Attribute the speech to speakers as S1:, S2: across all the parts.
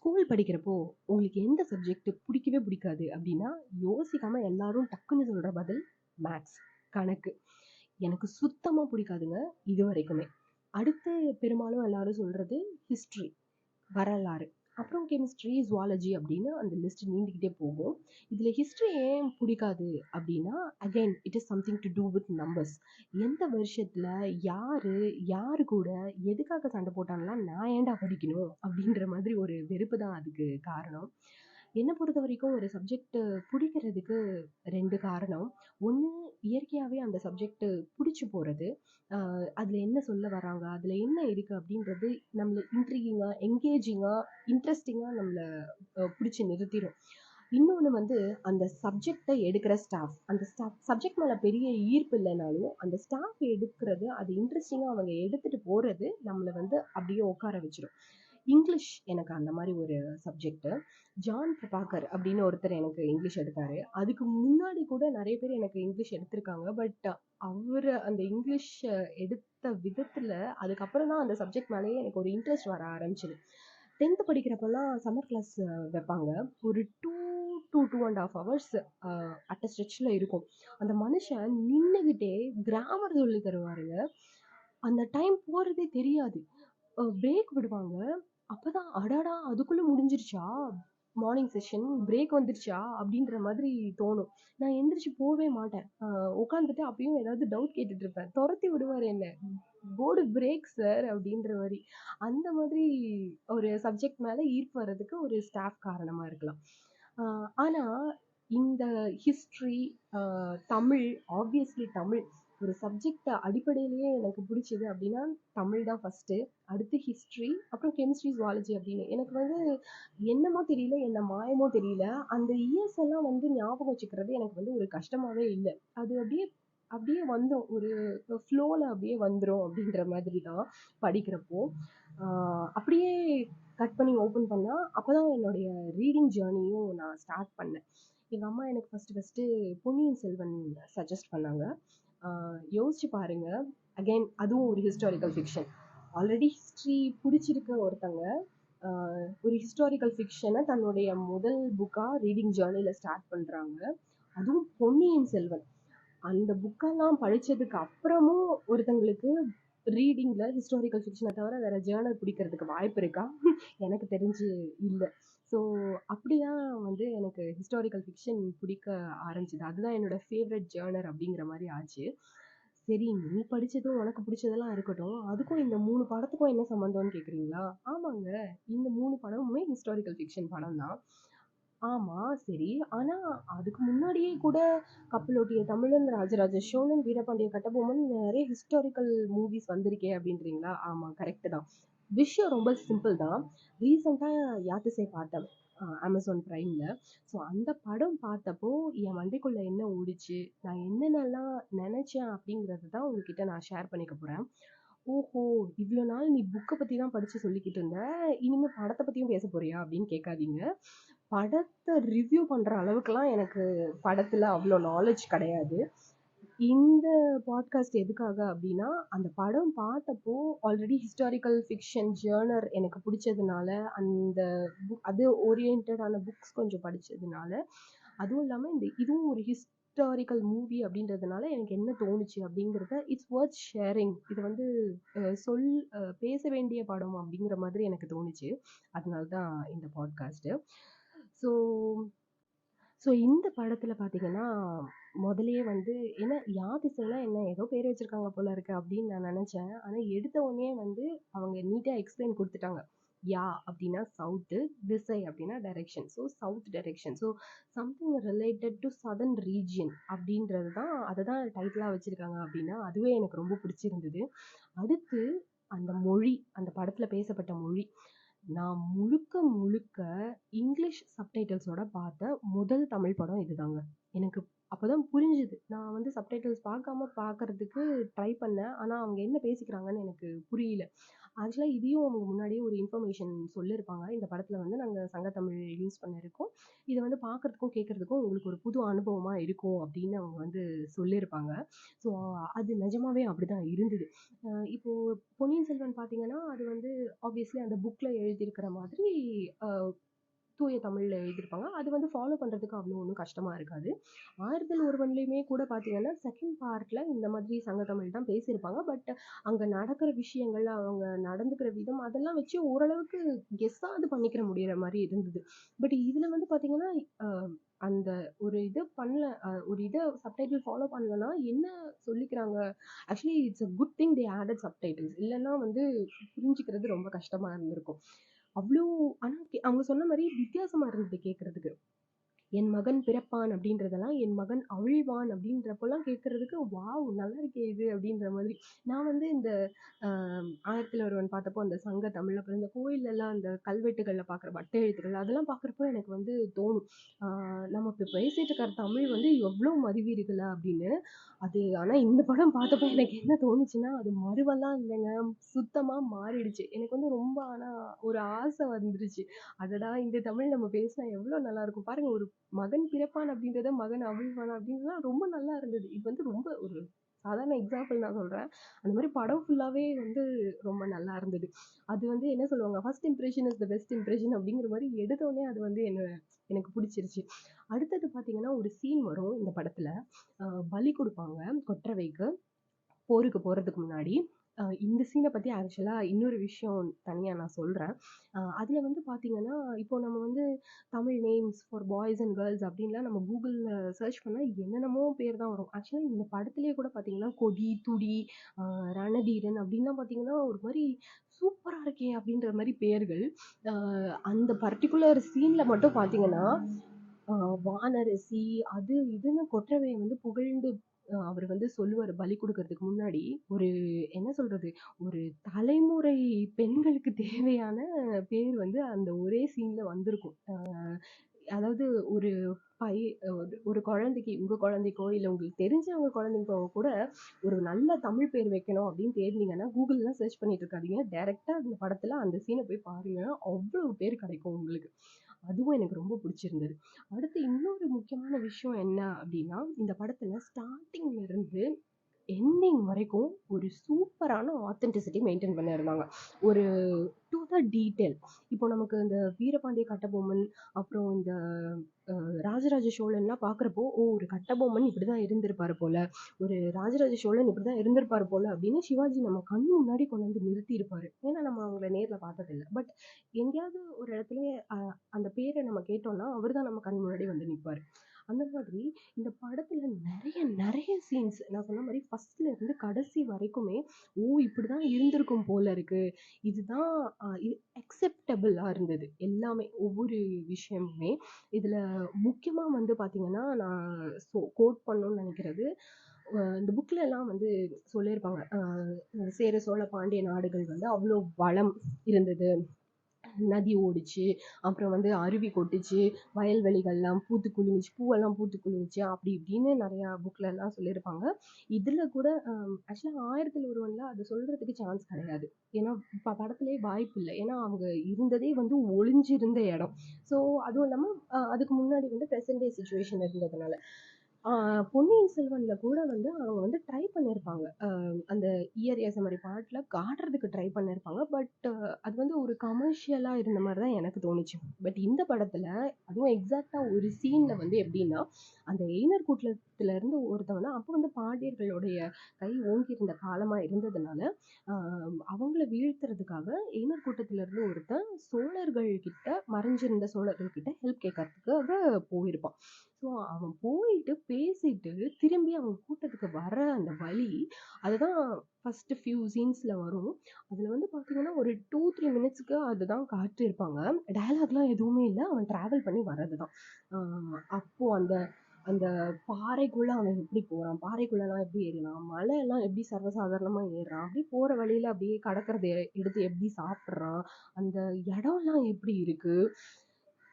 S1: School படிக்கிறப்போ உங்களுக்கு எந்த சப்ஜெக்ட் பிடிக்கவே பிடிக்காது? அப்படின்னா யோசிக்காம எல்லாரும் டக்குன்னு சொல்ற பதில் மேத்ஸ் கணக்கு. எனக்கு சுத்தமா பிடிக்காதுங்க இது வரைக்குமே. அடுத்து பெரும்பாலும் எல்லாரும் சொல்றது ஹிஸ்ட்ரி வரலாறு. அப்புறம் கெமிஸ்ட்ரி ஜுவாலஜி அப்படின்னு அந்த லிஸ்ட் நீண்டுக்கிட்டே போகும். இதில் ஹிஸ்ட்ரி ஏன் பிடிக்காது அப்படின்னா again it is something to do with numbers எந்த வருஷத்தில் யார் யார் கூட எதுக்காக சண்டை போட்டான்லாம் நான் ஏன்டா படிக்கணும் அப்படின்ற மாதிரி ஒரு வெறுப்பு தான் அதுக்கு காரணம். என்னை பொறுத்த வரைக்கும் ஒரு சப்ஜெக்ட் பிடிக்கிறதுக்கு ரெண்டு காரணம். ஒன்று இயற்கையாகவே அந்த சப்ஜெக்ட் பிடிச்சி போகிறது அதில் என்ன சொல்ல வராங்க அதில் என்ன இருக்குது அப்படின்றது நம்மளை இன்ட்ரிகிங்காக என்கேஜிங்காக இன்ட்ரெஸ்டிங்காக நம்மளை பிடிச்சி நிறுத்திடும் இன்னொன்று வந்து அந்த சப்ஜெக்டை எடுக்கிற ஸ்டாஃப் அந்த ஸ்டாஃப் சப்ஜெக்ட் மேலே பெரிய ஈர்ப்பு இல்லைனாலும் அந்த ஸ்டாஃப் எடுக்கிறது அது இன்ட்ரெஸ்டிங்காக அவங்க எடுத்துகிட்டு போகிறது நம்மளை வந்து அப்படியே உட்கார வச்சிடும் இங்கிலீஷ் எனக்கு அந்த மாதிரி ஒரு சப்ஜெக்ட்டு ஜான் பிரபாகர் அப்படின்னு ஒருத்தர் எனக்கு இங்கிலீஷ் எடுத்தார். அதுக்கு முன்னாடி கூட நிறைய பேர் எனக்கு இங்கிலீஷ் எடுத்திருக்காங்க. பட் அவர் அந்த இங்கிலீஷ் எடுத்த விதத்தில் அதுக்கப்புறம் தான் அந்த சப்ஜெக்ட் மேலேயே எனக்கு ஒரு இன்ட்ரெஸ்ட் வர ஆரம்பிச்சிது. டென்த்து படிக்கிறப்பெல்லாம் சம்மர் கிளாஸ் வைப்பாங்க. ஒரு two two two and half hours at a ஸ்ட்ரெச்சில் இருக்கும். அந்த மனுஷன் நின்றுக்கிட்டே கிராமர் சொல்லி தருவாருங்க. அந்த டைம் போகிறதே தெரியாது. பிரேக் விடுவாங்க. அப்போ தான் அடாடா அதுக்குள்ளே முடிஞ்சிருச்சா? மார்னிங் செஷன் பிரேக் வந்துருச்சா? அப்படின்ற மாதிரி தோணும். நான் எந்திரிச்சு போகவே மாட்டேன். உட்காந்துட்டு அப்பயும் ஏதாவது டவுட் கேட்டுட்டு இருப்பேன். துரத்தி விடுவார் என்ன? போர்டு பிரேக் சார் அப்படின்ற மாதிரி. அந்த மாதிரி ஒரு சப்ஜெக்ட் மேலே ஈர்ப்பு வர்றதுக்கு ஒரு ஸ்டாஃப் காரணமாக இருக்கலாம். ஆனால் இந்த ஹிஸ்ட்ரி தமிழ் ஆப்வியஸ்லி தமிழ் ஒரு சப்ஜெக்ட் அடிப்படையிலேயே எனக்கு பிடிச்சது அப்படின்னா தமிழ் தான் ஃபஸ்ட்டு அடுத்து ஹிஸ்ட்ரி அப்புறம் கெமிஸ்ட்ரி ஜுவாலஜி அப்படின்னு. எனக்கு வந்து என்னமோ தெரியல என்ன மாயமோ தெரியல. அந்த இயர்ஸ் எல்லாம் வந்து ஞாபகம் வச்சுக்கிறது எனக்கு வந்து ஒரு கஷ்டமாகவே இல்லை. அது அப்படியே அப்படியே வந்துடும் ஒரு ஃப்ளோவில் அப்படியே வந்துடும் அப்படின்ற மாதிரி தான் படிக்கிறப்போ. அப்படியே கட் பண்ணி ஓப்பன் பண்ணால் அப்போ தான் என்னுடைய ரீடிங் ஜேர்னியும் நான் ஸ்டார்ட் பண்ணேன். எங்கள் அம்மா எனக்கு first first Ponniyin Selvan suggest பண்ணாங்க. யோசிச்சு பாருங்க. அகைன் அதுவும் ஒரு ஹிஸ்டாரிக்கல் ஃபிக்ஷன் ஆல்ரெடி ஹிஸ்ட்ரி பிடிச்சிருக்க ஒருத்தங்க ஒரு ஹிஸ்டாரிக்கல் ஃபிக்ஷனை தன்னுடைய முதல் புக்காக ரீடிங் ஜேர்னியில் ஸ்டார்ட் பண்ணுறாங்க அதுவும் பொன்னியின் செல்வன். அந்த புக்கெல்லாம் படித்ததுக்கு அப்புறமும் ஒருத்தங்களுக்கு ரீடிங்கில் ஹிஸ்டாரிக்கல் ஃபிக்ஷனை தவிர வேறு ஜேர்னல் பிடிக்கிறதுக்கு வாய்ப்பு இருக்கா? எனக்கு தெரிஞ்சு இல்லை. ஸோ அப்படிதான் வந்து எனக்கு ஹிஸ்டாரிக்கல் ஃபிக்ஷன் பிடிக்க ஆரம்பிச்சிது. அதுதான் என்னோடய ஃபேவரட் ஜேர்னர் அப்படிங்கிற மாதிரி ஆச்சு. சரி நீ படித்ததும் உனக்கு பிடிச்சதெல்லாம் இருக்கட்டும். அதுக்கும் இந்த மூணு படத்துக்கும் என்ன சம்மந்தம்னு கேட்குறீங்களா ஆமாங்க. இந்த மூணு படமுமே ஹிஸ்டாரிக்கல் ஃபிக்ஷன் படம் தான். ஆமாம் சரி. ஆனால் அதுக்கு முன்னாடியே கூட கப்பலோட்டிய தமிழன் ராஜராஜ சோழன் வீரபாண்டிய கட்டபொம்மன் நிறைய ஹிஸ்டாரிக்கல் மூவிஸ் வந்திருக்கே அப்படின்றீங்களா? ஆமாம் கரெக்டு தான். விஷயம் ரொம்ப சிம்பிள் தான். ரீசெண்டாக யாத்திசை பார்த்தேன். அமேசான் ப்ரைமில் ஸோ அந்த படம் பார்த்தப்போ என் மண்டைக்குள்ளே என்ன ஓடிச்சு நான் என்னென்னலாம் நினச்சேன் அப்படிங்கிறது தான் உங்ககிட்ட நான் ஷேர் பண்ணிக்க போகிறேன் ஓஹோ இவ்வளோ நாள் நீ புக்கை பற்றி தான் படித்து சொல்லிக்கிட்டு இருந்த இனிமேல் படத்தை பற்றியும் பேச போறியா அப்படின்னு கேட்காதீங்க. படத்தை ரிவ்யூ பண்ணுற அளவுக்குலாம் எனக்கு படத்தில் அவ்வளோ நாலேஜ் கிடையாது. இந்த பாட்காஸ்ட் எதுக்காக அப்படின்னா அந்த படம் பார்த்தப்போ ஆல்ரெடி ஹிஸ்டாரிக்கல் ஃபிக்ஷன் ஜேர்னர் எனக்கு பிடிச்சதுனால அந்த புக் அது ஓரியன்டான புக்ஸ் கொஞ்சம் படித்ததுனால அதுவும் இல்லாமல் இந்த இதுவும் ஒரு ஹிஸ்டாரிக்கல் மூவி அப்படின்றதுனால எனக்கு என்ன தோணுச்சு அப்படிங்கிறத இட்ஸ் ஒர்த் ஷேரிங் இது வந்து சொல் பேச வேண்டிய படம் அப்படிங்கிற மாதிரி எனக்கு தோணுச்சு. அதனால தான் இந்த பாட்காஸ்ட்டு ஸோ ஸோ இந்த படத்தில் பார்த்தீங்கன்னா முதலையே வந்து என்ன யாதிசைனா என்ன? ஏதோ பேர் வச்சுருக்காங்க போல இருக்கு அப்படின்னு நான் நினச்சேன். ஆனால் எடுத்த உடனே வந்து அவங்க நீட்டாக எக்ஸ்பிளைன் கொடுத்துட்டாங்க. யா அப்படின்னா சவுத்து திசை அப்படின்னா direction so south direction so something related to southern region அப்படின்றது தான் அதை தான் டைட்டிலாக வச்சுருக்காங்க அப்படின்னா அதுவே எனக்கு ரொம்ப பிடிச்சிருந்தது. அடுத்து அந்த மொழி அந்த படத்தில் பேசப்பட்ட மொழி. நான் முழுக்க முழுக்க இங்கிலீஷ் சப்டைட்டில்ஸோட பார்த்த முதல் தமிழ் படம் இதுதாங்க. எனக்கு அப்பதான் புரிஞ்சுது. நான் வந்து சப்டைட்டில்ஸ் பார்க்காம பார்க்கறதுக்கு ட்ரை பண்ணேன். ஆனால் அவங்க என்ன பேசிக்கிறாங்கன்னு எனக்கு புரியல. ஆக்சுவலாக இதையும் அவங்க முன்னாடியே ஒரு இன்ஃபர்மேஷன் சொல்லியிருப்பாங்க இந்த படத்தில் வந்து நாங்கள் சங்கத்தமிழ் யூஸ் பண்ணியிருக்கோம் இதை வந்து பார்க்கறதுக்கும் கேட்கறதுக்கும் உங்களுக்கு ஒரு புது அனுபவமாக இருக்கும் அப்படின்னு அவங்க வந்து சொல்லியிருப்பாங்க ஸோ அது நிஜமாவே அப்படி தான் இருந்தது இப்போது பொன்னியின் செல்வன் பார்த்தீங்கன்னா அது வந்து ஆப்வியஸ்லி அந்த புக்கில் எழுதியிருக்கிற மாதிரி தூய தமிழில் எழுதியிருப்பாங்க. அது வந்து ஃபாலோ பண்ணுறதுக்கு அவ்வளோ ஒன்றும் கஷ்டமாக இருக்காது. ஆறுதல் ஒருவன்லையுமே கூட பார்த்தீங்கன்னா செகண்ட் பார்ட்டில் இந்த மாதிரி சங்க தமிழ் தான் பேசியிருப்பாங்க. பட் அங்கே நடக்கிற விஷயங்கள் அவங்க நடந்துக்கிற விதம் அதெல்லாம் வச்சு ஓரளவுக்கு கெஸ்ஸாவது பண்ணிக்கிற முடிகிற மாதிரி இருந்தது. பட் இதில் வந்து பார்த்தீங்கன்னா அந்த ஒரு இது பண்ணல ஒரு இதை சப்டைட்டில் ஃபாலோ பண்ணலன்னா என்ன சொல்லிக்கிறாங்க? Actually it's a good thing they added subtitles இல்லைன்னா வந்து புரிஞ்சுக்கிறது ரொம்ப கஷ்டமாக இருந்திருக்கும். அவ்வளோ ஆனால் அவங்க சொன்ன மாதிரி வித்தியாசமாக இருந்தது கேட்குறதுக்கு என் மகன் பிறப்பான் அப்படின்றதெல்லாம் என் மகன் அவிழ்வான் அப்படின்றப்பெல்லாம் கேட்குறதுக்கு வாவ் நல்லா இருக்கே இது அப்படின்ற மாதிரி. நான் வந்து இந்த ஆஹ், ஆயிரத்தில் ஒருவன் பார்த்தப்போ அந்த சங்க தமிழ் அப்புறம் இந்த கோயிலெல்லாம் அந்த கல்வெட்டுகளில் பார்க்குற வட்ட எழுத்துக்கள் அதெல்லாம் பார்க்குறப்போ எனக்கு வந்து தோணும். ஆஹ், நம்ம இப்போ பேசிட்டு இருக்கிற தமிழ் வந்து எவ்வளோ மதிவீர்களா அப்படின்னு. அது ஆனால் இந்த படம் பார்த்தப்போ எனக்கு என்ன தோணுச்சுன்னா அது மறுவெல்லாம் இல்லைங்க. சுத்தமாக மாறிடுச்சு. எனக்கு வந்து ரொம்ப ஆனால் ஒரு ஆசை வந்துருச்சு. அடடா இந்த தமிழ் நம்ம பேசினா எவ்வளோ நல்லா இருக்கும். பாருங்க ஒரு மகன் பிறப்பான் அப்படின்றத மகன் அவிழ்வான் அப்படின்றதுலாம் ரொம்ப நல்லா இருந்தது. இது வந்து ரொம்ப ஒரு சாதாரண எக்ஸாம்பிள் நான் சொல்கிறேன் அந்த மாதிரி படம் ஃபுல்லாகவே வந்து ரொம்ப நல்லா இருந்தது. அது வந்து என்ன சொல்லுவாங்க? First impression is the best impression அப்படிங்கிற மாதிரி எடுத்தோடனே அது வந்து என்ன எனக்கு பிடிச்சிருச்சு. அடுத்தது பார்த்தீங்கன்னா ஒரு சீன் வரும் இந்த படத்தில். பலி கொடுப்பாங்க கொற்றவைக்கு. போருக்கு போகிறதுக்கு முன்னாடி. இந்த சீனை பற்றி ஆக்சுவலாக இன்னொரு விஷயம் தனியாக நான் சொல்கிறேன் அதில் வந்து பார்த்தீங்கன்னா இப்போ நம்ம வந்து Tamil names for boys and girls அப்படின்லாம் நம்ம கூகுளில் சர்ச் பண்ணால் என்னென்னமோ பேர் தான் வரும். ஆக்சுவலாக இந்த படத்துலேயே கூட பார்த்தீங்கன்னா கொடி துடி ரணதீரன் அப்படின்லாம் பார்த்தீங்கன்னா ஒரு மாதிரி சூப்பராக இருக்கே அப்படின்ற மாதிரி பேர்கள். அந்த பர்டிகுலர் சீனில் மட்டும் பார்த்தீங்கன்னா வானரசி அது இதுன்னு கொற்றவையை வந்து புகழ்ந்து அவர் வந்து சொல்லுவார் பலி கொடுக்கறதுக்கு முன்னாடி ஒரு என்ன சொல்றது ஒரு தலைமுறை பெண்களுக்கு தேவையான பேர் வந்து அந்த ஒரே சீன்ல வந்திருக்கும். அதாவது ஒரு பை ஒரு- குழந்தைக்கு உங்க குழந்தைக்கோ இல்லை உங்களுக்கு தெரிஞ்சவங்க குழந்தைக்கோ கூட ஒரு நல்ல தமிழ் பேர் வைக்கணும் அப்படின்னு தேடினீங்கன்னா கூகுள்லாம் சர்ச் பண்ணிட்டு இருக்காதீங்க. டைரக்டா அந்த படத்துல அந்த சீனை போய் பாருங்க. அவ்வளவு பேர் கிடைக்கும் உங்களுக்கு. அதுவும் எனக்கு ரொம்ப பிடிச்சிருந்தது. அடுத்து இன்னொரு முக்கியமான விஷயம் என்ன அப்படின்னா இந்த படத்துல ஸ்டார்டிங்ல இருந்து எண்டிங் வரைக்கும் ஒரு சூப்பரான ஆத்தென்டிசிட்டி மெயின்டைன் பண்ணியிருந்தாங்க. ஒரு டு த டீட்டெயில் இப்போ நமக்கு இந்த வீரபாண்டிய கட்டபொம்மன் அப்புறம் இந்த ராஜராஜ சோழன்லாம் பார்க்குறப்போ ஓ ஒரு கட்டபொம்மன் இப்படி தான் இருந்திருப்பார் போல. ஒரு ராஜராஜ சோழன் இப்படி தான் இருந்திருப்பாரு போல் அப்படின்னு சிவாஜி நம்ம கண் முன்னாடி கொண்டு வந்து நிறுத்தியிருப்பார். ஏன்னா நம்ம அவங்கள நேரில் பார்த்ததில்ல. பட் எங்கேயாவது ஒரு இடத்துல அந்த பேரை நம்ம கேட்டோம்னா அவர் தான் நம்ம கண் முன்னாடி வந்து நிற்பார் அந்த மாதிரி இந்த படத்துல நிறைய நிறைய சீன்ஸ் நான் சொன்ன மாதிரி ஃபர்ஸ்ட்ல இருந்து கடைசி வரைக்குமே ஓ இப்படிதான் இருந்திருக்கும் போல இருக்கு. இதுதான் இது அக்செப்டபிளாக இருந்தது. எல்லாமே ஒவ்வொரு விஷயமுமே. இதில் முக்கியமாக வந்து பார்த்திங்கன்னா நான் ஸோ கோட் பண்ணணும்னு நினைக்கிறது இந்த புக்கில் எல்லாம் வந்து சொல்லியிருப்பாங்க. சேர சோழ பாண்டிய நாடுகள் வந்து அவ்வளோ வளம் இருந்தது. நதி ஓடிச்சு. அப்புறம் வந்து அருவி கொட்டுச்சு. வயல்வெளிகள்லாம் பூத்து குலுங்குச்சு. பூவெல்லாம் பூத்து குலுங்குச்சு. அப்படி இப்படின்னு நிறையா புக்லலாம் சொல்லியிருப்பாங்க. இதில் கூட ஆக்சுவலாக ஆயிரத்தில் ஒருவனில் அது சொல்கிறதுக்கு சான்ஸ் கிடையாது. ஏன்னா இப்போ படத்துலேயே வாய்ப்பு இல்லை. ஏன்னா அவங்க இருந்ததே வந்து ஒளிஞ்சிருந்த இடம். ஸோ அதுவும் இல்லாமல் அதுக்கு முன்னாடி வந்து ப்ரெசன்ட் டே சுச்சுவேஷன் இருந்ததுனால. பொன்னியின் செல்வன்ல கூட வந்து அவங்க வந்து ட்ரை பண்ணியிருப்பாங்க அந்த இயர் ஏச மாதிரி பாட்டில் காட்டுறதுக்கு ட்ரை பண்ணியிருப்பாங்க பட் அது வந்து ஒரு கமர்ஷியலாக இருந்த மாதிரி தான் எனக்கு தோணுச்சு. பட் இந்த படத்தில் அதுவும் எக்ஸாக்டாக ஒரு சீனில் வந்து எப்படின்னா அந்த எய்னர் கூட்டத்துலேருந்து ஒருத்தவங்க அப்போ வந்து பாண்டியர்களுடைய கை ஓங்கி இருந்த காலமாக இருந்ததுனால அவங்கள வீழ்த்துறதுக்காக எய்னர் கூட்டத்திலேருந்து ஒருத்தன் சோழர்கள் கிட்ட மறைஞ்சிருந்த சோழர்கள் கிட்ட ஹெல்ப் கேட்கறதுக்காக போயிருப்பான். ஸோ அவன் போயிட்டு பேசிட்டு திரும்பி அவங்க கூட்டத்துக்கு வர அந்த வழி அதுதான் ஃபர்ஸ்ட் ஃபியூ சீன்ஸில் வரும். அதில் வந்து பார்த்தீங்கன்னா ஒரு டூ த்ரீ மினிட்ஸ்க்கு அதுதான் காட்டியிருப்பாங்க. டயலாக்லாம் எதுவுமே இல்லை. அவன் ட்ராவல் பண்ணி வர்றது தான் அப்போது அந்த அந்த பாறைக்குள்ளே அவன் எப்படி போகிறான் பாறைக்குள்ளெல்லாம் எப்படி ஏறினான் மலை எல்லாம் எப்படி சர்வசாதாரணமாக ஏறுறான்? அப்படி போகிற வழியில் அப்படியே கடக்கிறத எடுத்து எப்படி சாப்பிட்றான்? அந்த இடம்லாம் எப்படி இருக்குது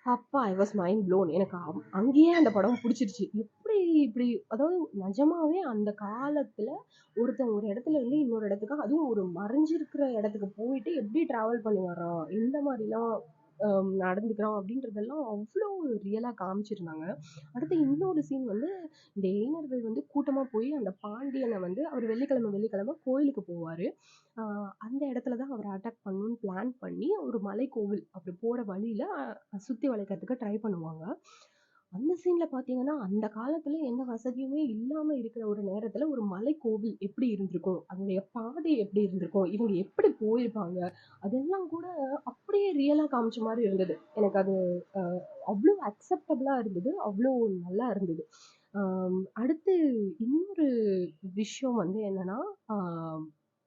S1: அப்பா ஐ வாஸ் மைண்ட் ப்ளோன் எனக்கு அங்கேயே அந்த படம் பிடிச்சிருச்சு. எப்படி இப்படி அதாவது நிஜமாவே அந்த காலத்துல ஒருத்தன் ஒரு இடத்துல இருந்து இன்னொரு இடத்துக்கு அதுவும் ஒரு மறைஞ்சிருக்கிற இடத்துக்கு போயிட்டு எப்படி டிராவல் பண்ணி வர்றான்? இந்த மாதிரிலாம் ஹம், நடந்துக்கிறான் அப்படின்றதெல்லாம் அவ்வளோ ரியலாக காமிச்சிருந்தாங்க. அடுத்து இன்னொரு சீன் வந்து இந்த இளைஞர்கள் வந்து கூட்டமாக போய் அந்த பாண்டியனை வந்து அவர் வெள்ளிக்கிழமை வெள்ளிக்கிழமை கோயிலுக்கு போவார். அந்த இடத்துல தான் அவரை அட்டாக் பண்ணணும்னு பிளான் பண்ணி ஒரு மலை கோவில் அப்படி போகிற வழியில் சுற்றி வளைக்கிறதுக்கு ட்ரை பண்ணுவாங்க. அந்த சீனில் பாத்தீங்கன்னா அந்த காலத்தில் எந்த வசதியுமே இல்லாமல் இருக்கிற ஒரு நேரத்தில் ஒரு மலை கோவில் எப்படி இருந்திருக்கும்? அதனுடைய பாதை எப்படி இருந்திருக்கும்? இவங்க எப்படி போயிருப்பாங்க? அதெல்லாம் கூட அப்படியே ரியலாக காமிச்ச மாதிரி இருந்தது. எனக்கு அது அவ்வளோ அக்செப்டபுளாக இருந்தது. அவ்வளோ நல்லா இருந்தது. அடுத்து இன்னொரு விஷயம் வந்து என்னன்னா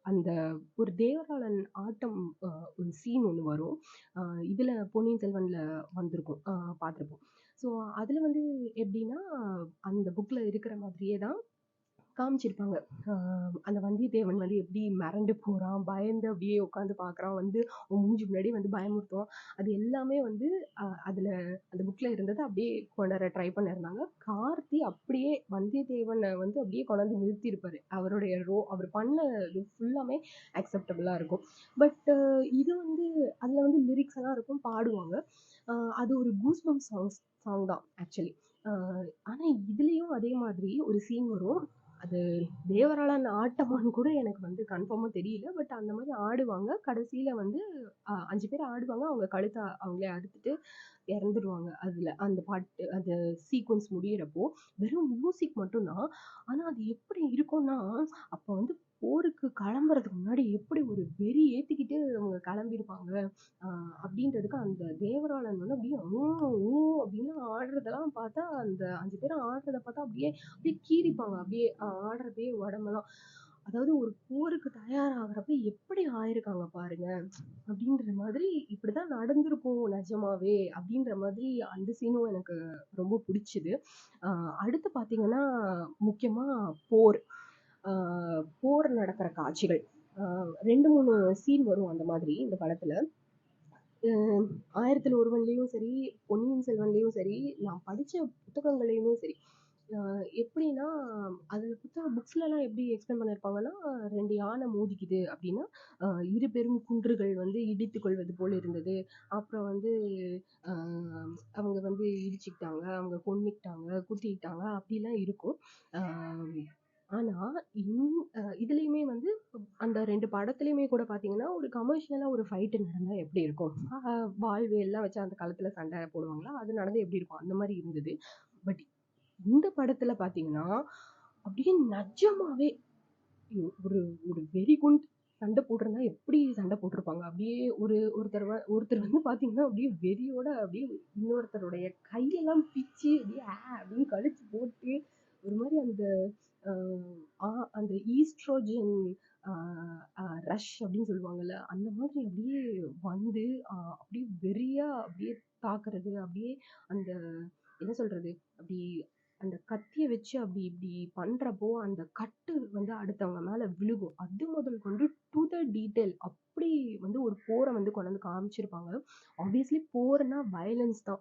S1: அந்த ஒரு தேவராளன் ஆட்டம் ஒரு சீன் ஒன்று வரும். இதில் பொன்னியின் செல்வனில் வந்திருக்கும். பார்த்துருப்போம். ஸோ அதில் வந்து எப்படின்னா அந்த புக்கில் இருக்கிற மாதிரியே தான் காமிச்சிருப்பாங்க. அந்த வந்தியத்தேவன் வந்து எப்படி மிரண்டு போகிறான் பயந்து அப்படியே உட்காந்து பார்க்குறான் வந்து அவன் மூஞ்சி முன்னாடி வந்து பயமுறுத்துவான். அது எல்லாமே வந்து அதில் அந்த புக்கில் இருந்தது அப்படியே கொண்டு வர ட்ரை பண்ணியிருந்தாங்க. கார்த்தி அப்படியே வந்தியத்தேவனை வந்து அப்படியே கொண்டாந்து நிறுத்தியிருப்பார். அவருடைய ரோ அவர் பண்ணது ஃபுல்லாமே அக்செப்டபுளாக இருக்கும். பட் இது வந்து அதில் வந்து லிரிக்ஸ் எல்லாம் இருக்கும் பாடுவாங்க. அது ஒரு கூஸ்பம் சாங்ஸ் சாங் தான் ஆக்சுவலி ஆனால் இதுலேயும் அதே மாதிரி ஒரு சீன் வரும். அது தேவராளன் ஆட்டமான்னு கூட எனக்கு வந்து கன்ஃபார்மாக தெரியல. பட் அந்த மாதிரி ஆடுவாங்க. கடைசியில் வந்து அஞ்சு பேர் ஆடுவாங்க. அவங்க கழுத்தை அவங்களே அறுத்துட்டு இறந்துடுவாங்க அதில். அந்த பாட்டு அந்த சீக்வன்ஸ் முடியிறப்போ வெறும் மியூசிக் மட்டும்தான் ஆனால் அது எப்படி இருக்கும்னா அப்போ வந்து போருக்கு கிளம்புறதுக்கு முன்னாடி எப்படி ஒரு வெறி ஏற்றிக்கிட்டு அவங்க கிளம்பியிருப்பாங்க ஆஹ் அப்படின்றதுக்கு அந்த தேவராளன் வந்து அப்படியே ஊ ஊ அப்படின்னு ஆடுறதெல்லாம் பார்த்தா அந்த அஞ்சு பேரும் ஆடுறத பார்த்தா அப்படியே அப்படியே கீறிப்பாங்க. அப்படியே ஆடுறதே உடம்பெல்லாம். அதாவது ஒரு போருக்கு தயாராகிறப்ப எப்படி ஆயிருக்காங்க பாருங்க. அப்படின்ற மாதிரி இப்படிதான் நடந்திருக்கும் நிஜமாவே அப்படின்ற மாதிரி அந்த சீனும் எனக்கு ரொம்ப பிடிச்சது. அடுத்து பார்த்தீங்கன்னா முக்கியமாக போர். போர் நடக்கிற காட்சிகள். ரெண்டு மூணு சீன் வரும் அந்த மாதிரி இந்த படத்துல. ஆயிரத்தில் ஒருவன்லேயும் சரி பொன்னியின் செல்வன்லேயும் சரி நான் படித்த புத்தகங்கள்லேயுமே சரி எப்படின்னா அது புத்தக புக்ஸ்லலாம் எப்படி எக்ஸ்பிளைன் பண்ணியிருப்பாங்கன்னா ரெண்டு யானை மோதிக்குது அப்படின்னா இரு பெரும் குன்றுகள் வந்து இடித்து கொள்வது போல இருந்தது. அப்புறம் வந்து அவங்க வந்து இடிச்சுக்கிட்டாங்க அவங்க கொன்னுக்கிட்டாங்க குத்திக்கிட்டாங்க அப்படிலாம் இருக்கும். அஹ் ஆனா இந் அஹ் இதுலயுமே வந்து அந்த ரெண்டு படத்துலயுமே கூட பாத்தீங்கன்னா ஒரு கமர்ஷியலா ஒரு ஃபைட் நடந்தா எப்படி இருக்கும்? வாள் எல்லாம் வச்சு அந்த காலத்துல சண்டை போடுவாங்களா? அது நடந்து எப்படி இருக்கும்? அந்த மாதிரி இருந்தது. பட் படத்துல பாத்தீங்கன்னா அப்படியே நஜமாவே ஐயோ, ஒரு ஒரு வெரி குண்ட் சண்டை போட்டிருந்தா எப்படி சண்டை போட்டிருப்பாங்க? அப்படியே ஒரு ஒருத்தர் ஒருத்தர் வந்து பாத்தீங்கன்னா அப்படியே வெறியோட அப்படியே இன்னொருத்தருடைய கையெல்லாம் பிச்சு அப்படியே ஆ அப்படின்னு கழிச்சு போட்டு ஒரு மாதிரி அந்த ஆ- அந்த ஈஸ்ட்ரோஜன் ரஷ் அப்படின்னு சொல்லுவாங்கல்ல அந்த மாதிரி அப்படியே வந்து அப்படியே வெறியா அப்படியே தாக்குறது அப்படியே அந்த என்ன சொல்றது? அப்படி அந்த கத்தியை வச்சு அப்படி இப்படி பண்றப்போ அந்த கட்டு வந்து அடுத்தவங்க மேல விழுகும். அது முதல் கொண்டு டு த டீட்டெயில் அப்படி வந்து ஒரு போரை வந்து கொண்டு வந்து காமிச்சிருப்பாங்க. ஆப்வியஸ்லி போர்னா வயலன்ஸ் தான்.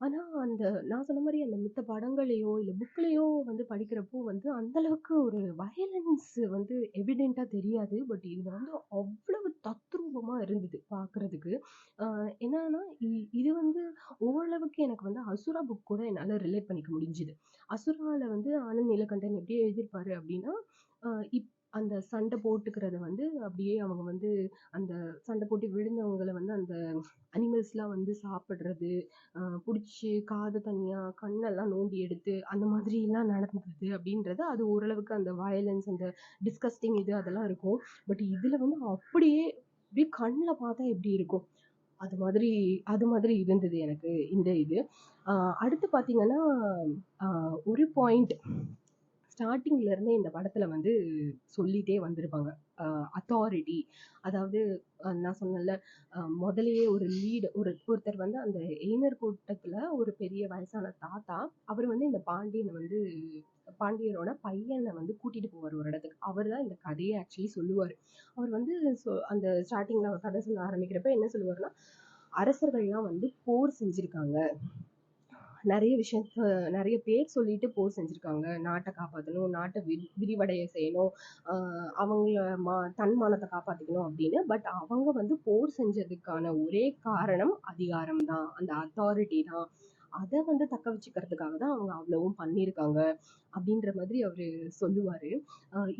S1: ஆனா அந்த நான் சொன்ன மாதிரி அந்த மித்த படங்களையோ இல்ல புக்லயோ வந்து படிக்கிறப்போ வந்து அந்த அளவுக்கு ஒரு வயலன்ஸ் வந்து எவிடென்ட்டா தெரியாது. பட் இதுல வந்து அவ்வளவு தத்ரூபமா இருந்தது பார்க்குறதுக்கு ஆஹ் என்னன்னா இ- இது வந்து ஓரளவுக்கு எனக்கு வந்து அசுரா புக் கூட என்னால ரிலேட் பண்ணிக்க முடிஞ்சுது. அசுரால வந்து ஆனந்த் நீலகண்டன் எப்படி எழுதியிருப்பாரு அப்படின்னா இப் அந்த சண்டை போட்டுக்கிறத வந்து அப்படியே அவங்க வந்து அந்த சண்டை போட்டு விழுந்தவங்களை வந்து அந்த அனிமல்ஸ்லாம் வந்து சாப்பிட்றது பிடிச்சி காது தனியா கண்ணெல்லாம் நோண்டி எடுத்து அந்த மாதிரிலாம் நடந்தது அப்படின்றது அது ஓரளவுக்கு அந்த வயலன்ஸ் அந்த டிஸ்கஸ்டிங் இது அதெல்லாம் இருக்கும். பட் இதுல வந்து அப்படியே அப்படியே கண்ணில் பார்த்தா எப்படி இருக்கும்? அது மாதிரி அது மாதிரி இருந்தது எனக்கு இந்த இது. அடுத்து பார்த்தீங்கன்னா ஒரு பாயிண்ட் ஸ்டார்டிங்ல இருந்தே இந்த படத்துல வந்து சொல்லிட்டே வந்திருப்பாங்க. அத்தாரிட்டி அதாவது நான் சொன்னேன்ல முதலேயே ஒரு லீடு ஒரு ஒருத்தர் வந்து அந்த எய்னர் கூட்டத்துல ஒரு பெரிய வயசான தாத்தா அவர் வந்து இந்த பாண்டியனை வந்து பாண்டியரோட பையனை வந்து கூட்டிட்டு போவார் ஒரு இடத்துக்கு. அவர் தான் இந்த கதையை ஆக்சுவலி சொல்லுவார். அவர் வந்து சொ- அந்த ஸ்டார்டிங்ல அவர் கதை சொல்ல ஆரம்பிக்கிறப்ப என்ன சொல்லுவார்னா அரசர்கள்லாம் வந்து போர் செஞ்சிருக்காங்க. நிறைய விஷயத்த நிறைய பேர் சொல்லிட்டு போர் செஞ்சிருக்காங்க. நாட்டை காப்பாற்றணும் நாட்டை விரி விரிவடைய செய்யணும் ஆஹ் அவங்கள மா தன்மானத்தை காப்பாற்றிக்கணும் அப்படின்னு. பட் அவங்க வந்து போர் செஞ்சதுக்கான ஒரே காரணம் அதிகாரம் தான் அந்த அத்தாரிட்டி தான். அதை வந்து தக்க வச்சுக்கிறதுக்காக தான் அவங்க அவ்வளவும் பண்ணியிருக்காங்க அப்படின்ற மாதிரி அவர் சொல்லுவார்.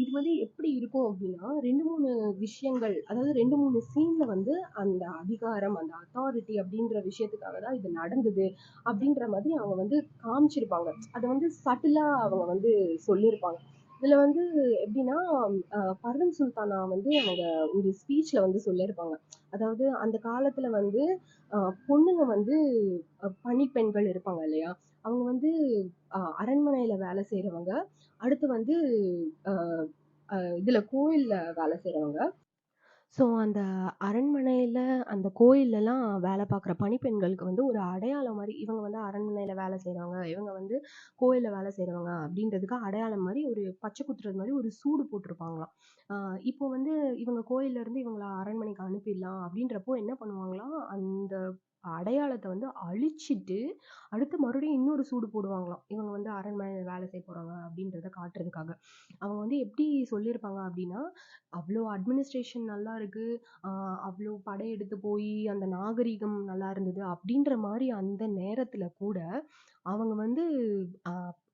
S1: இது வந்து எப்படி இருக்கும் அப்படின்னா ரெண்டு மூணு விஷயங்கள் அதாவது ரெண்டு மூணு சீனில் வந்து அந்த அதிகாரம் அந்த அத்தாரிட்டி அப்படின்ற விஷயத்துக்காக தான் இது நடந்தது அப்படின்ற மாதிரி அவங்க வந்து காமிச்சிருப்பாங்க. அதை வந்து சட்டிலாக அவங்க வந்து சொல்லியிருப்பாங்க. இதில் வந்து எப்படின்னா அஹ் பர்வீன் சுல்தானா வந்து அவங்க ஒரு ஸ்பீச்சில் வந்து சொல்லியிருப்பாங்க. அதாவது அந்த காலத்தில் வந்து பொண்ணுங்க வந்து பணிப்பெண்கள் இருப்பாங்க இல்லையா? அவங்க வந்து அரண்மனையில் அரண்மனையில வேலை செய்கிறவங்க அடுத்து வந்து இதில் கோயிலில் இதுல கோயில்ல வேலை செய்கிறவங்க ஸோ அந்த அரண்மனையில் அந்த கோயில்லலாம் வேலை பார்க்குற பணிப்பெண்களுக்கு வந்து ஒரு அடையாளம் மாதிரி இவங்க வந்து அரண்மனையில் வேலை செய்கிறவங்க இவங்க வந்து கோயிலில் வேலை செய்கிறவங்க அப்படின்றதுக்கு அடையாளம் மாதிரி ஒரு பச்சை குத்துறது மாதிரி ஒரு சூடு போட்டிருப்பாங்களாம். இப்போ வந்து இவங்க கோயில்ல இருந்து இவங்கள அரண்மனைக்கு அனுப்பிடலாம் அப்படின்றப்போ என்ன பண்ணுவாங்களாம்? அந்த அடையாளத்தை வந்து அழிச்சிட்டு அடுத்து மறுபடியும் இன்னொரு சூடு போடுவாங்களாம். இவங்க வந்து அரண்மனையில் வேலை செய்ய போகிறாங்க அப்படின்றத காட்டுறதுக்காக. அவங்க வந்து எப்படி சொல்லியிருப்பாங்க அப்படின்னா அவ்வளோ அட்மினிஸ்ட்ரேஷன் நல்லா இருக்கு. அவ்வளோ படையெடுத்து போய் அந்த நாகரிகம் நல்லா இருந்தது. அப்படின்ற மாதிரி அந்த நேரத்துல கூட அவங்க வந்து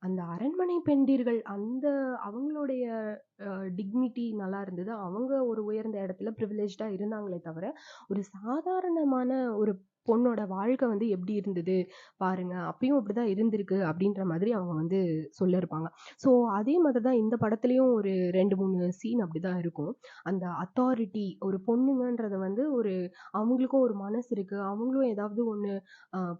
S1: அந்த அரண்மனை பெண்டிர்கள் அந்த அவங்களுடைய டிக்னிட்டி நல்லா இருந்தது. அவங்க ஒரு உயர்ந்த இடத்துல ப்ரிவிலேஜ்டாக இருந்தாங்களே தவிர ஒரு சாதாரணமான ஒரு பொண்ணோட வாழ்க்கை வந்து எப்படி இருந்தது? பாருங்க அப்பயும் இப்படிதான் இருந்திருக்கு அப்படின்ற மாதிரி அவங்க வந்து சொல்லியிருப்பாங்க. ஸோ அதே மாதிரி தான் இந்த படத்துலையும் ஒரு ரெண்டு மூணு சீன் அப்படிதான் இருக்கும். அந்த அத்தாரிட்டி ஒரு பொண்ணுங்கன்றதை வந்து ஒரு அவங்களுக்கும் ஒரு மனசு இருக்கு. அவங்களும் ஏதாவது ஒன்று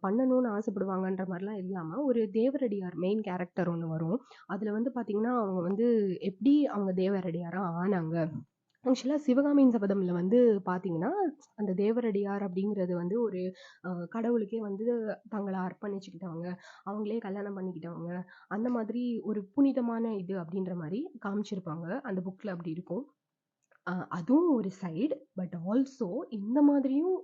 S1: பண்ணணும்னு ஆசைப்படுவாங்கன்ற மாதிரிலாம் இல்லாமல் ஒரு தேவரடியார் மெயின் கேரக்டர் ஒன்று வரும். அதில் வந்து பார்த்தீங்கன்னா அவங்க வந்து எப்படி அவங்க தேவரடியாராக ஆனாங்க? ஆக்சுவலாக சிவகாமியின் சபதமில் வந்து பார்த்தீங்கன்னா அந்த தேவரடியார் அப்படிங்கிறது வந்து ஒரு கடவுளுக்கே வந்து தங்களை அர்ப்பணிச்சுக்கிட்டவங்க அவங்களே கல்யாணம் பண்ணிக்கிட்டவங்க அந்த மாதிரி ஒரு புனிதமான இது அப்படின்ற மாதிரி காமிச்சிருப்பாங்க. அந்த புக்கில் அப்படி இருக்கும். அதுவும் ஒரு சைடு. பட் ஆல்சோ இந்த மாதிரியும்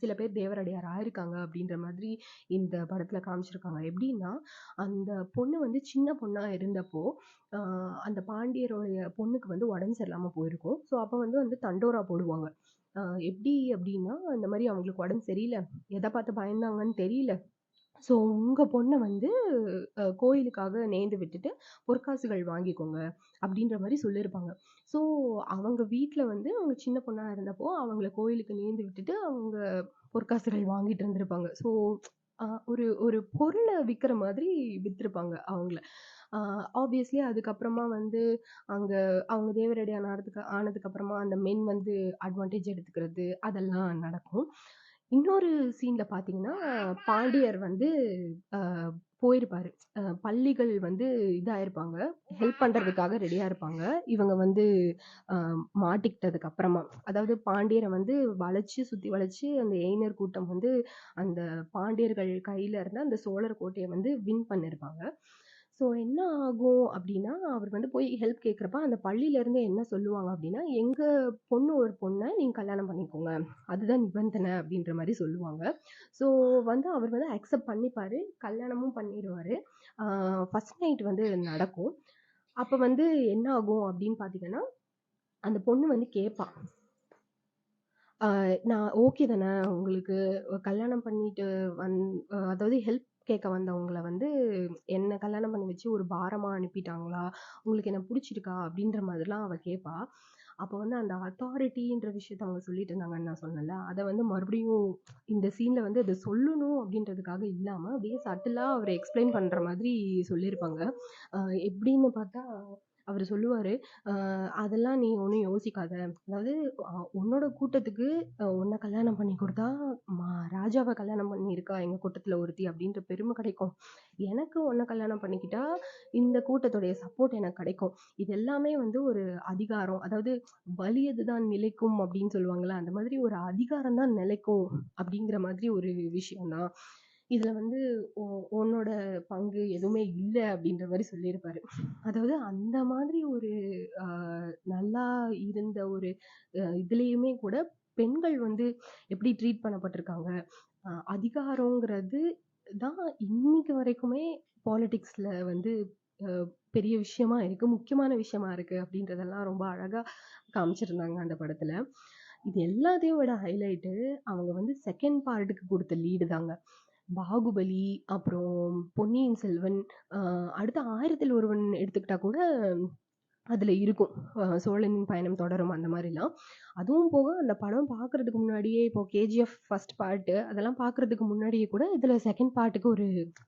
S1: சில பேர் தேவரடையார் ஆயிருக்காங்க அப்படின்ற மாதிரி இந்த படத்தில் காமிச்சிருக்காங்க. எப்படின்னா அந்த பொண்ணு வந்து சின்ன பொண்ணாக இருந்தப்போ அந்த பாண்டியருடைய பொண்ணுக்கு வந்து உடம்பு சரியில்லாமல் போயிருக்கும். ஸோ அப்போ வந்து வந்து தண்டோரா போடுவாங்க. எப்படி அப்படின்னா அந்த மாதிரி அவங்களுக்கு உடம்பு சரியில்லை. எதை பார்த்து பயந்தாங்கன்னு தெரியல. ஸோ உங்கள் பொண்ணை வந்து கோயிலுக்காக நேர்ந்து விட்டுட்டு பொற்காசுகள் வாங்கிக்கோங்க அப்படின்ற மாதிரி சொல்லியிருப்பாங்க ஸோ அவங்க வீட்டில் வந்து அவங்க சின்ன பொண்ணாக இருந்தப்போ அவங்கள கோயிலுக்கு நேர்ந்து விட்டுட்டு அவங்க பொற்காசுகள் வாங்கிட்டு இருந்திருப்பாங்க ஸோ ஒரு ஒரு பொருளை விற்கிற மாதிரி விற்றுருப்பாங்க அவங்கள. ஆப்வியஸ்லி அதுக்கப்புறமா வந்து அங்கே அவங்க தேவரடி ஆனதுக்கு ஆனதுக்கப்புறமா அந்த மென் வந்து அட்வான்டேஜ் எடுத்துக்கிறது அதெல்லாம் நடக்கும். இன்னொரு சீனில் பார்த்தீங்கன்னா பாண்டியர் வந்து போயிருப்பார். போயிருப்பாரு பள்ளிகள் வந்து இதாகிருப்பாங்க ஹெல்ப் பண்ணுறதுக்காக ரெடியாக இருப்பாங்க. இவங்க வந்து மாட்டிக்கிட்டதுக்கு அப்புறமா. அதாவது பாண்டியரை வந்து வளைச்சி சுற்றி வளைச்சி அந்த எயினர் கூட்டம் வந்து அந்த பாண்டியர்கள் கையில் இருந்த அந்த சோழர் கோட்டையை வந்து வின் பண்ணியிருப்பாங்க ஸோ என்ன ஆகும் அப்படின்னா அவர் வந்து போய் ஹெல்ப் கேட்குறப்ப அந்த பள்ளியிலேருந்து என்ன சொல்லுவாங்க அப்படின்னா எங்கள் பொண்ணு ஒரு பொண்ணை நீங்கள் கல்யாணம் பண்ணிக்கோங்க. அதுதான் நிபந்தனை அப்படின்ற மாதிரி சொல்லுவாங்க. ஸோ வந்து அவர் வந்து அக்செப்ட் பண்ணிப்பார். கல்யாணமும் பண்ணிடுவார். ஃபஸ்ட் நைட் வந்து நடக்கும். அப்போ வந்து என்ன ஆகும் அப்படின்னு பார்த்தீங்கன்னா அந்த பொண்ணு வந்து கேட்பா. நான் ஓகே தானே. உங்களுக்கு கல்யாணம் பண்ணிட்டு வந் அதாவது ஹெல்ப் கேட்க வந்தவங்களை வந்து என்ன கல்யாணம் பண்ணி வச்சு ஒரு பாரமா அனுப்பிட்டாங்களா? உங்களுக்கு என்ன பிடிச்சிருக்கா? அப்படின்ற மாதிரிலாம் அவ கேட்பா அப்போ வந்து அந்த அத்தாரிட்டின்ற விஷயத்த அவங்க சொல்லிட்டு இருந்தாங்கன்னு நான் சொன்னேன்ல அதை வந்து மறுபடியும் இந்த சீனில் வந்து அதை சொல்லணும் அப்படின்றதுக்காக இல்லாமல் அப்படியே சட்டிலாக அவர் எக்ஸ்பிளைன் பண்ணுற மாதிரி சொல்லியிருப்பாங்க. எப்படின்னு பார்த்தா அவர் சொல்லுவார் அதெல்லாம் நீ ஒன்றும் யோசிக்காத. அதாவது உன்னோட கூட்டத்துக்கு உன்னை கல்யாணம் பண்ணி கொடுத்தா மா ராஜாவை கல்யாணம் பண்ணியிருக்கா எங்கள் கூட்டத்தில் ஒருத்தி அப்படின்ற பெருமை கிடைக்கும். எனக்கு உன்னை கல்யாணம் பண்ணிக்கிட்டா இந்த கூட்டத்துடைய சப்போர்ட் எனக்கு கிடைக்கும். இது எல்லாமே வந்து ஒரு அதிகாரம். அதாவது வலியது தான் நிலைக்கும் அப்படின்னு சொல்லுவாங்கள்ல அந்த மாதிரி ஒரு அதிகாரம் தான் நிலைக்கும் அப்படிங்கிற மாதிரி ஒரு விஷயம்தான். இதில் வந்து ஓ உன்னோட பங்கு எதுவுமே இல்லை அப்படின்ற மாதிரி சொல்லியிருப்பாரு. அதாவது அந்த மாதிரி ஒரு ஆஹ் நல்லா இருந்த ஒரு இதுலேயுமே கூட பெண்கள் வந்து எப்படி ட்ரீட் பண்ணப்பட்டிருக்காங்க? அதிகாரங்கிறது தான் இன்னைக்கு வரைக்குமே பாலிடிக்ஸ்ல வந்து பெரிய விஷயமா இருக்கு முக்கியமான விஷயமா இருக்கு அப்படின்றதெல்லாம் ரொம்ப அழகா காமிச்சிருந்தாங்க அந்த படத்துல. இது எல்லாத்தையும் விட ஹைலைட்டு அவங்க வந்து செகண்ட் பார்ட்டுக்கு கொடுத்த லீடு தாங்க. பாகுபலி அப்புறம் பொன்னியின் செல்வன் அடுத்து ஆயிரத்தில் ஒருவன் எடுத்துக்கிட்டா கூட அதில் இருக்கும். சோழனின் பயணம் தொடரும் அந்த மாதிரிலாம். அதுவும் போக அந்த படம் பார்க்கறதுக்கு முன்னாடியே இப்போ கேஜிஎஃப் ஃபர்ஸ்ட் பார்ட்டு அதெல்லாம் பார்க்கறதுக்கு முன்னாடியே கூட இதில் செகண்ட் பார்ட்டுக்கு ஒரு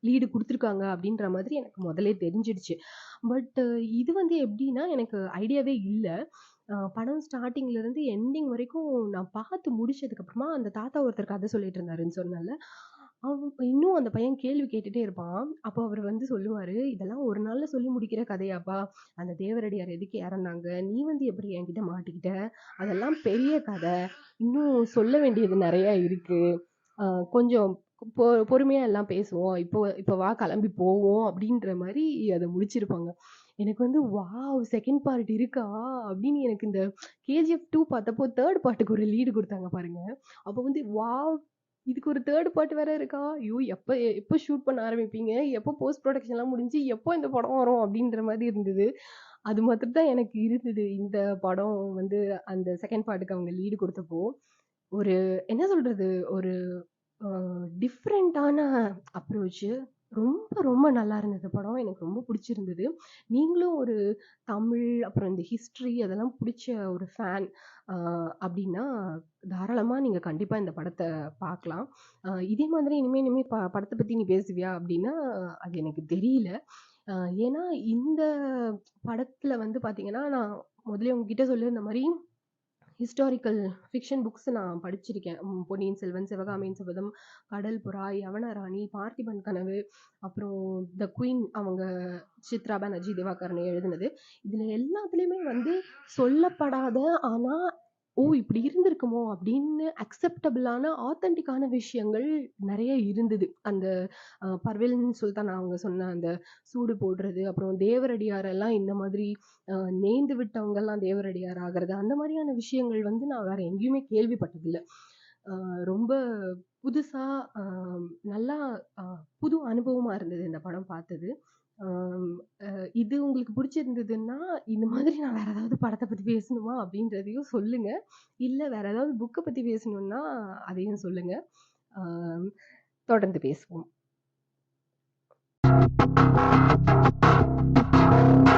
S1: லீடு கொடுத்துருக்காங்க அப்படின்ற மாதிரி எனக்கு முதலே தெரிஞ்சிடுச்சு. பட் இது வந்து எப்படின்னா எனக்கு ஐடியாவே இல்லை. படம் ஸ்டார்டிங்லேருந்து எண்டிங் வரைக்கும் நான் பார்த்து முடிச்சதுக்கப்புறமா அந்த தாத்தா ஒருத்தர் கதை சொல்லிட்டு இருந்தாருன்னு சொன்னேன்ல. அவன் இன்னும் அந்த பையன் கேள்வி கேட்டுட்டே இருப்பான். அப்போ அவர் வந்து சொல்லுவாரு இதெல்லாம் ஒரு நாள்ல சொல்லி முடிக்கிற கதையாப்பா. அந்த தேவரடியார் எதுக்கு இறந்தாங்க? நீ வந்து எப்படி என்கிட்ட மாட்டிக்கிட்ட? அதெல்லாம் பெரிய கதை. இன்னும் சொல்ல வேண்டியது நிறைய இருக்கு. ஆஹ் கொஞ்சம் பொ பொறுமையா எல்லாம் பேசுவோம். இப்போ இப்போ வா கிளம்பி போவோம். அப்படின்ற மாதிரி அதை முடிச்சிருப்பாங்க. எனக்கு வந்து வாவ் செகண்ட் பார்ட் இருக்கா? அப்படின்னு எனக்கு இந்த கேஜிஎஃப் டூ பார்த்தப்போ தேர்ட் பார்ட்டுக்கு ஒரு லீடு கொடுத்தாங்க பாருங்க. அப்போ வந்து வாவ் இதுக்கு ஒரு தேர்ட் பார்ட் வேற இருக்கா? ஐயோ எப்போ எப்போ ஷூட் பண்ண ஆரம்பிப்பீங்க? எப்போ போஸ்ட் ப்ரொடக்ஷன்லாம் முடிஞ்சு எப்போ இந்த படம் வரும் அப்படின்ற மாதிரி இருந்தது. அது மாத்திரம் தான் எனக்கு இருந்தது. இந்த படம் வந்து அந்த செகண்ட் பார்ட்டுக்கு அவங்க லீடு கொடுத்தப்போ ஒரு என்ன சொல்கிறது ஒரு டிஃப்ரெண்ட்டான அப்ரோச்சு ரொம்ப ரொம்ப நல்லா இருந்தது படம். எனக்கு ரொம்ப பிடிச்சிருந்தது. நீங்களும் ஒரு தமிழ் அப்புறம் இந்த ஹிஸ்ட்ரி அதெல்லாம் பிடிச்ச ஒரு ஃபேன் அப்படின்னா தாராளமாக நீங்கள் கண்டிப்பாக இந்த படத்தை பார்க்கலாம் இதே மாதிரி இனிமேல் இனிமேல் ப படத்தை பற்றி நீ பேசுவியா அப்படின்னா அது எனக்கு தெரியல. ஏன்னா இந்த படத்தில் வந்து பார்த்தீங்கன்னா நான் முதல்ல உங்ககிட்ட சொல்லியிருந்த மாதிரி ஹிஸ்டாரிக்கல் ஃபிக்ஷன் புக்ஸ் நான் படிச்சிருக்கேன். பொன்னியின் செல்வன் சிவகாமியின் சபதம் கடல் புறா யவனராணி பார்த்திபன் கனவு அப்புறம் த குயின் அவங்க சித்ரா பானர்ஜி திவாகரனை எழுதினது. இதில் எல்லாத்துலேயுமே வந்து சொல்லப்படாத ஆனால் ஓ இப்படி இருந்திருக்குமோ? அப்படின்னு அக்செப்டபிளான ஆத்தென்டிக்கான விஷயங்கள் நிறைய இருந்தது. அந்த அஹ், சொல்லிட்டு நான் அவங்க சொன்ன அந்த சூடு போடுறது அப்புறம் தேவரடியாரெல்லாம் இந்த மாதிரி அஹ், நேந்து விட்டவங்கெல்லாம் தேவரடியார் ஆகிறது அந்த மாதிரியான விஷயங்கள் வந்து நான் வேற எங்கேயுமே கேள்விப்பட்டதில்லை. ரொம்ப புதுசா நல்லா புது அனுபவமா இருந்தது இந்த படம் பார்த்தது. இது உங்களுக்கு பிடிச்சிருந்ததுன்னா இந்த மாதிரி நான் வேற ஏதாவது படத்தை பத்தி பேசணுமா அப்படின்றதையும் சொல்லுங்க. இல்ல வேற ஏதாவது புக்கை பத்தி பேசணும்னா அதையும் சொல்லுங்க. தொடர்ந்து பேசுவோம்.